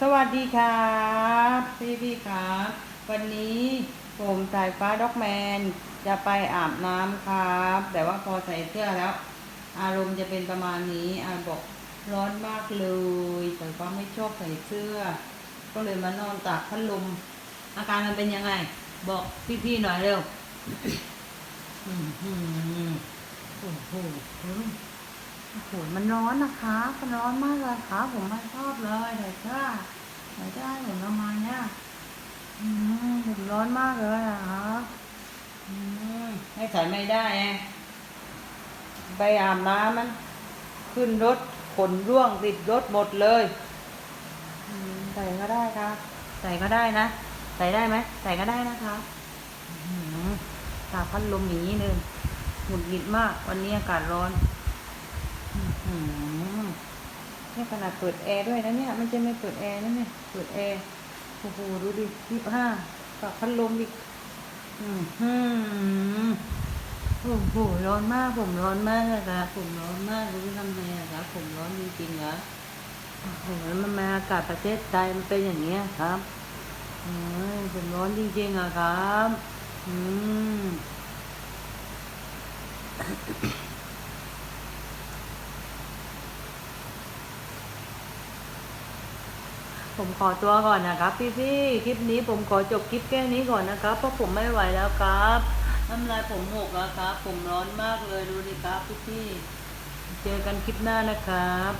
สวัสดีครับพี่พี่ครับวันนี้ผมสายฟ้าด็อกแมน จะไปอาบน้ำครับ แต่ว่าพอใส่เสื้อแล้ว อารมณ์จะเป็นประมาณนี้อาบอกร้อนมากเลยแต่ว่าไม่ชอบใส่เสื้อ ก็เลยมานอนตากพัดลมอาการมันเป็นยังไง บอกพี่ๆหน่อยเร็ว อืมอืมโอ้โห โอ้โหมันร้อนนะคะมันร้อนมากเลยค่ะ ผมไม่ชอบเลยแต่ถ้าแต่ถ้าให้ผมทำไมเนี่ยอืมผมร้อนมากเลยอะคะอืมให้ใส่ไม่ได้ไงไปอาบน้ำมัน ขึ้นรถขนร่วงติดรถหมดเลยอืมใส่ก็ได้ครับ ใส่ก็ได้นะ ใส่ได้ไหมใส่ก็ได้นะคะอืมตากพัดลมอย่างนี้เลยหงุดหงิดมาก วันนี้อากาศร้อนอืม นี่ขนาดเปิดแอร์ด้วยนะเนี่ยม่ใช่ไม่เปิดแอร์นะเนี่ยเปิดแอร์โอ้โหดูดิยี่ห้ากับพัดลมอีกอืมอืมโอ้โหร้อนมากผมร้อนมากเลยครับผมร้อนมากรู้ทำไงอะครับผมร้อนจริงๆนะโอ้โหมันมาอากาศประเทศไทยมันเป็นอย่างเนี้ยครับอืมผมร้อนจริงๆอะครับ อืม ผมขอตัวก่อนนะครับ พี่ๆ คลิปนี้ผมขอจบคลิปแค่นี้ก่อนนะครับ เพราะผมไม่ไหวแล้วครับน้ำลายผมหกแล้วครับ ผมร้อนมากเลยดูดิครับพี่ๆ เจอกันคลิปหน้านะครับ